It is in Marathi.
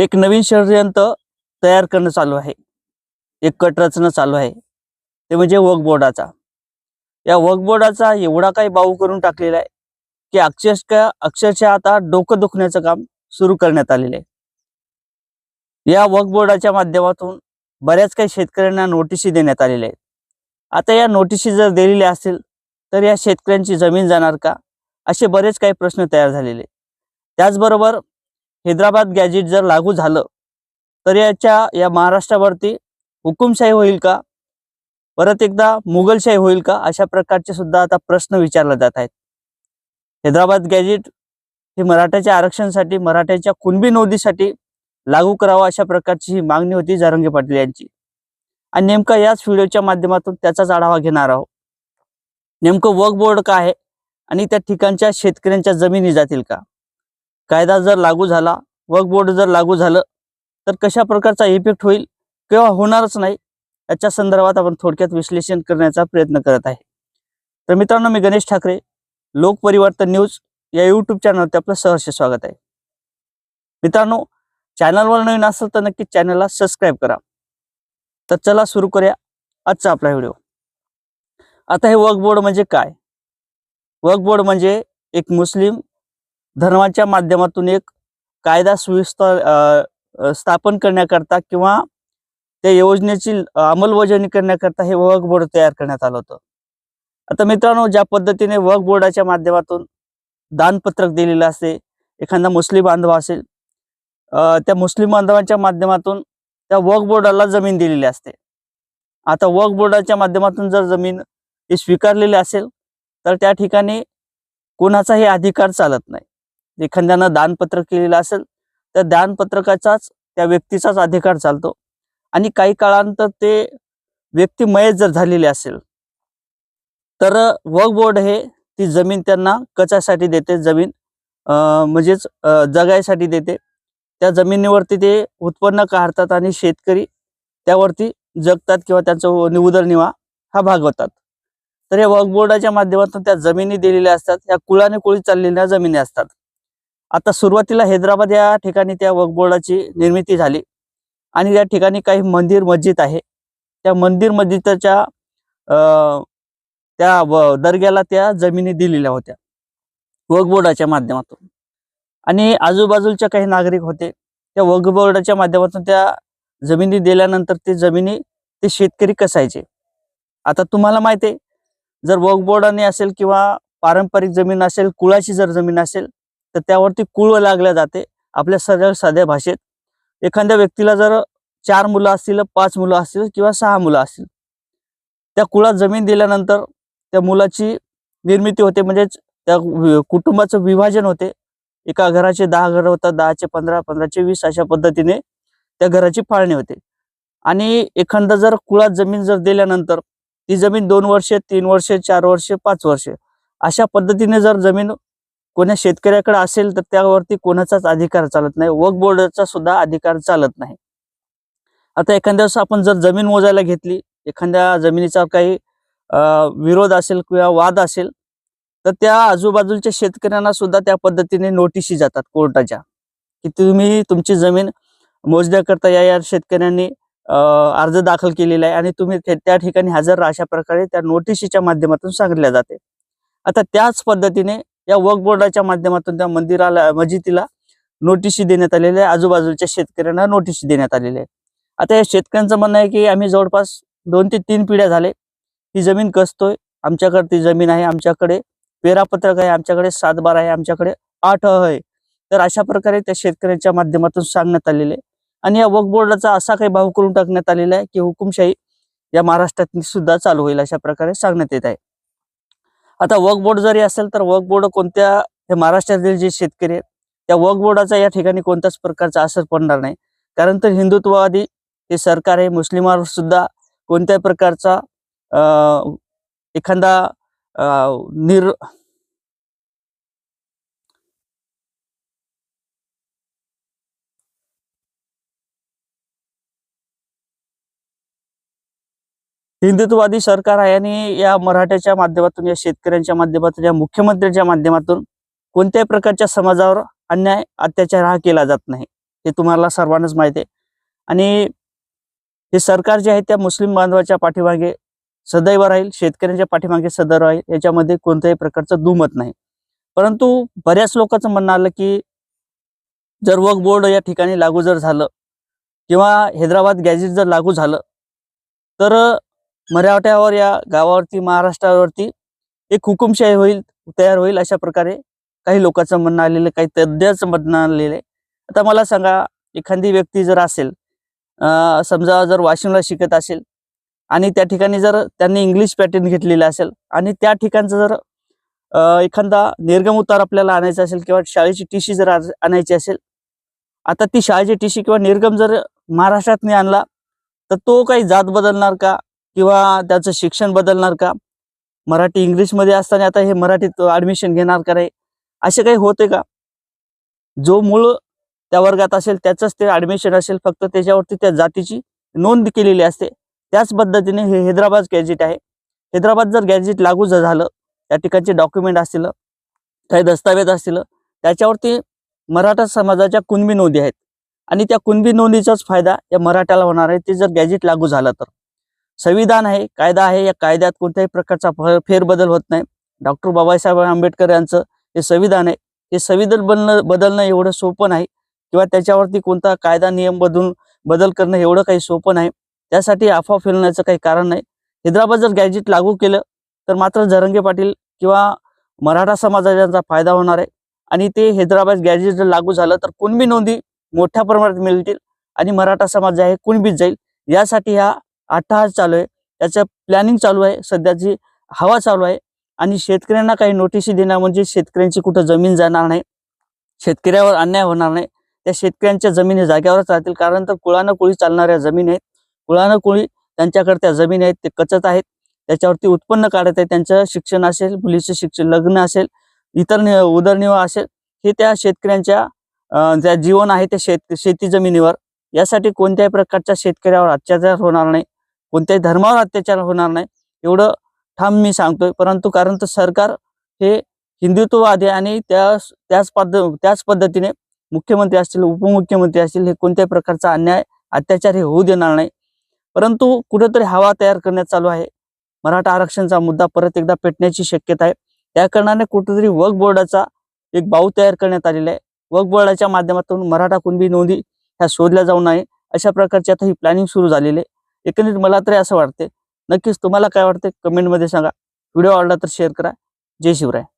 एक नवीन षडयंत्र तयार करणं चालू आहे. एक कट रचना चालू आहे. ते म्हणजे वक बोर्डाचा या वर्कबोर्डाचा एवढा काही बाऊ करून टाकलेला आहे की अक्षरशः अक्षरशः आता डोकं दुखण्याचं काम सुरू करण्यात आलेलं आहे. या वर्कबोर्डाच्या माध्यमातून बऱ्याच काही शेतकऱ्यांना नोटिशी देण्यात आलेल्या आहेत. आता या नोटिशी जर दिलेल्या असतील तर या शेतकऱ्यांची जमीन जाणार का? असे बरेच काही प्रश्न तयार झालेले आहेत. त्याचबरोबर हैदराबाद गॅजेट जर लागू झालं तर याच्या या महाराष्ट्रावरती हुकुमशाही होईल का? परत एकदा मुघलशाही होईल का? अशा प्रकारचे सुद्धा आता प्रश्न विचारले जात आहेत. हैदराबाद गॅजेट हे मराठ्याच्या आरक्षणासाठी मराठ्याच्या कुणबी नोंदीसाठी लागू करावं अशा प्रकारची ही मागणी होती जारंगे पाटील यांची. आणि नेमका याच व्हिडिओच्या माध्यमातून त्याचाच आढावा घेणार आहोत. नेमकं वर्क बोर्ड काय आहे? आणि त्या ठिकाणच्या शेतकऱ्यांच्या जमिनी जातील का? कायदा जर लागू झाला वर्क बोर्ड जर लागू झालं तर कशा प्रकारचा इफेक्ट होईल किंवा होणारच नाही याच्या संदर्भात आपण थोडक्यात विश्लेषण करण्याचा प्रयत्न करत आहे. तर मित्रांनो मी गणेश ठाकरे लोक परिवर्तन न्यूज या यूट्यूब चॅनलवरती आपलं सहर्ष स्वागत आहे. मित्रांनो चॅनलवर नवीन असेल तर नक्की चॅनलला सबस्क्राईब करा. तर चला सुरू करूया आजचा आपला व्हिडिओ आता हे वर्क बोर्ड म्हणजे काय? वर्क बोर्ड म्हणजे एक मुस्लिम धर्माच्या माध्यमातून एक कायदा सुविस्ता स्थापन करण्याकरता किंवा त्या योजनेची अंमलबजावणी करण्याकरता हे वर्क बोर्ड तयार करण्यात आलं होतं. आता मित्रांनो ज्या पद्धतीने वर्क बोर्डाच्या माध्यमातून दानपत्रक दिलेलं असते एखादा मुस्लिम बांधव असेल त्या मुस्लिम बांधवांच्या माध्यमातून त्या वर्क बोर्डाला जमीन दिलेली असते. आता वर्क बोर्डाच्या माध्यमातून जर जमीन ही स्वीकारलेली असेल तर त्या ठिकाणी कोणाचाही अधिकार चालत नाही. एखाद्यानं दानपत्रक केलेलं असेल तर दानपत्रकाचाच त्या व्यक्तीचाच अधिकार चालतो. आणि काही काळानंतर ते व्यक्ती मयत जर झालेली असेल तर वक बोर्ड हे ती जमीन त्यांना कचासाठी देते. जमीन म्हणजेच जगायसाठी देते. त्या जमिनीवरती ते उत्पन्न काढतात आणि शेतकरी त्यावरती जगतात किंवा त्यांचा उ- उदरनिर्वाह हा भागवतात तर या वर्क बोर्डाच्या माध्यमातून त्या जमिनी दिलेल्या असतात या कुळाने कुळी चाललेल्या जमिनी असतात. आता सुरुवातीला हैदराबाद या ठिकाणी त्या वर्क बोर्डाची निर्मिती झाली. आणि या ठिकाणी काही मंदिर मस्जिद आहे. त्या मंदिर मस्जिदच्या त्या व- दर्ग्याला त्या जमिनी दिलेल्या होत्या. वर्क बोर्डाच्या माध्यमातून. आणि आजूबाजूच्या काही नागरिक होते त्या वर्क बोर्डाच्या माध्यमातून त्या जमिनी दिल्यानंतर ते जमिनी ते शेतकरी कसायचे? आता तुम्हाला माहिती आहे जर वर्क बोर्डाने असेल किंवा पारंपरिक जमीन असेल कुळाची जर जमीन असेल तर त्यावरती कुळ लागल्या जाते. आपल्या सरळ साध्या भाषेत. एखाद्या व्यक्तीला जर चार मुलं असतील पाच मुलं असतील किंवा सहा मुलं असतील. त्या कुळात जमीन दिल्यानंतर त्या मुलाची निर्मिती होते. म्हणजेच त्या वि- कुटुंबाचं विभाजन होते. एका घराचे दहा घर होतात. दहाचे पंधरा पंधराचे वीस अशा पद्धतीने त्या घराची फाळणी होते. आणि एखादा जर कुळात जमीन जर दिल्यानंतर ती जमीन दोन वर्षे तीन वर्षे चार वर्षे पाच वर्षे अशा पद्धतीने जर जमीन कोण्या शेतकऱ्याकडे असेल तर त्यावरती कोणाचाच अधिकार चालत नाही. वक बोर्डचा सुद्धा अधिकार चालत नाही. आता एखाद्या आपण जर जमीन मोजायला घेतली एखाद्या जमिनीचा काही विरोध असेल किंवा वाद असेल तर त्या आजूबाजूच्या शेतकऱ्यांना सुद्धा त्या पद्धतीने नोटिशी जातात कोर्टाच्या की तुम्ही तुमची जमीन मोजण्याकरता या या शेतकऱ्यांनी अर्ज दाखल केलेला आहे आणि तुम्ही त्या ठिकाणी हजर राहा अशा प्रकारे त्या नोटिशीच्या माध्यमातून सांगितल्या जाते. आता त्याच पद्धतीने या वर्क बोर्डाच्या माध्यमातून त्या मंदिराला मस्जिदीला नोटिशी देण्यात आलेल्या आहे. आजूबाजूच्या शेतकऱ्यांना नोटिशी देण्यात आलेल्या आहे. आता या शेतकऱ्यांचं म्हणणं आहे की आम्ही जवळपास दोन ते तीन पिढ्या झाले. ही जमीन कसतोय? आमच्याकडे ती जमीन आहे आमच्याकडे पेरापत्रक आहे आमच्याकडे सातबार आहे आमच्याकडे आठ आहे. तर अशा प्रकारे त्या शेतकऱ्यांच्या माध्यमातून सांगण्यात आलेले आणि या वक्फ बोर्डाचा असा काही भाव करून टाकण्यात आलेला आहे की हुकुमशाही या महाराष्ट्रात सुद्धा चालू होईल अशा प्रकारे सांगण्यात येत आहे. आता वक्फ बोर्ड जरी असेल तर वक्फ बोर्ड कोणत्या हे महाराष्ट्रातील जे शेतकरी आहेत त्या वक्फ बोर्डाचा या ठिकाणी कोणत्याच प्रकारचा असर पडणार नाही. कारण तर हिंदुत्ववादी हे सरकार आहे मुस्लिमांवर सुद्धा कोणत्याही प्रकारचा एखादा निर हिंदुत्ववादी सरकार आहे आणि या मराठ्याच्या माध्यमातून या शेतकऱ्यांच्या माध्यमातून या मुख्यमंत्र्यांच्या माध्यमातून कोणत्याही प्रकारच्या समाजावर अन्याय अत्याचार हा केला जात नाही. हे तुम्हाला सर्वांनाच माहिती आहे. आणि हे सरकार जे आहे त्या मुस्लिम बांधवाच्या पाठीमागे सदैव राहील शेतकऱ्यांच्या पाठीमागे सदैव राहील याच्यामध्ये कोणत्याही प्रकारचं दुमत नाही. परंतु बऱ्याच लोकांचं म्हणणं आलं की जर वर्क बोर्ड या ठिकाणी लागू जर झालं किंवा हैदराबाद गॅजेट जर लागू झालं तर मराठ्यावर या गावावरती महाराष्ट्रावरती एक हुकुमशाही होईल तयार होईल अशा प्रकारे काही लोकांचं म्हणणं आलेलं काही तज्ज्ञाचं म्हणणं आलेलं आहे. आता मला सांगा एखादी व्यक्ती जर असेल समजा जर वाशिमला शिकत असेल आणि त्या ठिकाणी जर त्यांनी इंग्लिश पॅटर्न घेतलेला असेल आणि त्या ठिकाणचं जर एखादा निर्गम उतार आपल्याला आणायचा असेल किंवा शाळेची टीशी जर आणायची असेल आता ती शाळेची टीशी किंवा निर्गम जर महाराष्ट्रात नाही आणला तर तो काही जात बदलणार का? किंवा त्याचं शिक्षण बदलणार का? मराठी इंग्लिशमध्ये असताना आता हे मराठीत ऍडमिशन घेणार का रे असे काही होते का? जो मूळ त्या वर्गात असेल त्याचंच ते ऍडमिशन असेल फक्त त्याच्यावरती त्या जातीची नोंद केलेली असते. त्याच पद्धतीने हे हैदराबाद गॅजेट आहे. हैदराबाद जर गॅजेट लागू जर झालं त्या ठिकाणचे डॉक्युमेंट असतील काही दस्तावेज असतील त्याच्यावरती मराठा समाजाच्या कुणबी नोंदी आहेत. आणि त्या कुणबी नोंदीचाच फायदा या मराठ्याला होणार आहे ते जर गॅजेट लागू झालं तर. संविधान आहे कायदा आहे या कायद्यात कोणत्याही प्रकारचा फ- फेरबदल होत नाही. डॉक्टर बाबासाहेब आंबेडकर यांचं हे संविधान आहे. हे संविधान बनणं बदलणं एवढं सोपं नाही किंवा त्याच्यावरती कोणता कायदा नियम बदलून बदल करणं एवढं काही सोपं नाही. त्यासाठी अफवा फिरण्याचं काही कारण नाही. हैदराबाद जर गॅजेट लागू केलं तर मात्र जरंगे पाटील किंवा मराठा समाजाचा फायदा होणार आहे. आणि ते हैदराबाद गॅजेट जर लागू झालं तर कुणबी नोंदी मोठ्या प्रमाणात मिळतील आणि मराठा समाज जे आहे कुणबीत जाईल. यासाठी हा अट्टहास चालू आहे. त्याचं प्लॅनिंग चालू आहे. सध्याची हवा चालू आहे. आणि शेतकऱ्यांना काही नोटिशी देणार म्हणजे शेतकऱ्यांची कुठं जमीन जाणार नाही. शेतकऱ्यावर अन्याय होणार नाही. त्या शेतकऱ्यांच्या जमिनी जाग्यावरच राहतील. कारण तर कुळानं कुळी चालणाऱ्या जमीन आहेत. कुळानं कुळी त्यांच्याकडे त्या जमीन आहेत. ते कचत आहेत. त्याच्यावरती उत्पन्न काढत आहे त्यांचं शिक्षण असेल मुलीचं शिक्षण लग्न असेल इतर नि- उदरनिर्वाह असेल. हे त्या शेतकऱ्यांच्या ज्या जीवन आहे त्या शेत शेती जमिनीवर. यासाठी कोणत्याही प्रकारच्या शेतकऱ्यावर अत्याचार होणार नाही. कोणत्याही धर्मावर अत्याचार होणार नाही. एवढं ठाम मी सांगतोय. परंतु कारण तर सरकार हे हिंदुत्ववादी आणि त्याच पद्ध त्याच पद्धतीने मुख्यमंत्री असतील उपमुख्यमंत्री असतील हे कोणत्याही प्रकारचा अन्याय अत्याचार हे होऊ देणार नाही. परंतु कुठेतरी हवा तयार करण्यात चालू आहे. मराठा आरक्षणचा मुद्दा परत एकदा पेटण्याची शक्यता आहे. त्या कारणाने कुठेतरी वक बोर्डाचा एक बाऊ तयार करण्यात आलेला आहे. वक बोर्डाच्या माध्यमातून मराठा कुणबी नोंदी ह्या शोधल्या जाऊ नये. अशा प्रकारची आता ही प्लॅनिंग सुरू झालेली आहे. एकंदरीत मला तरी असं वाटते नक्कीच तुम्हाला काय वाटते कमेंटमध्ये सांगा. व्हिडिओ आवडला तर शेअर करा. जय शिवराय.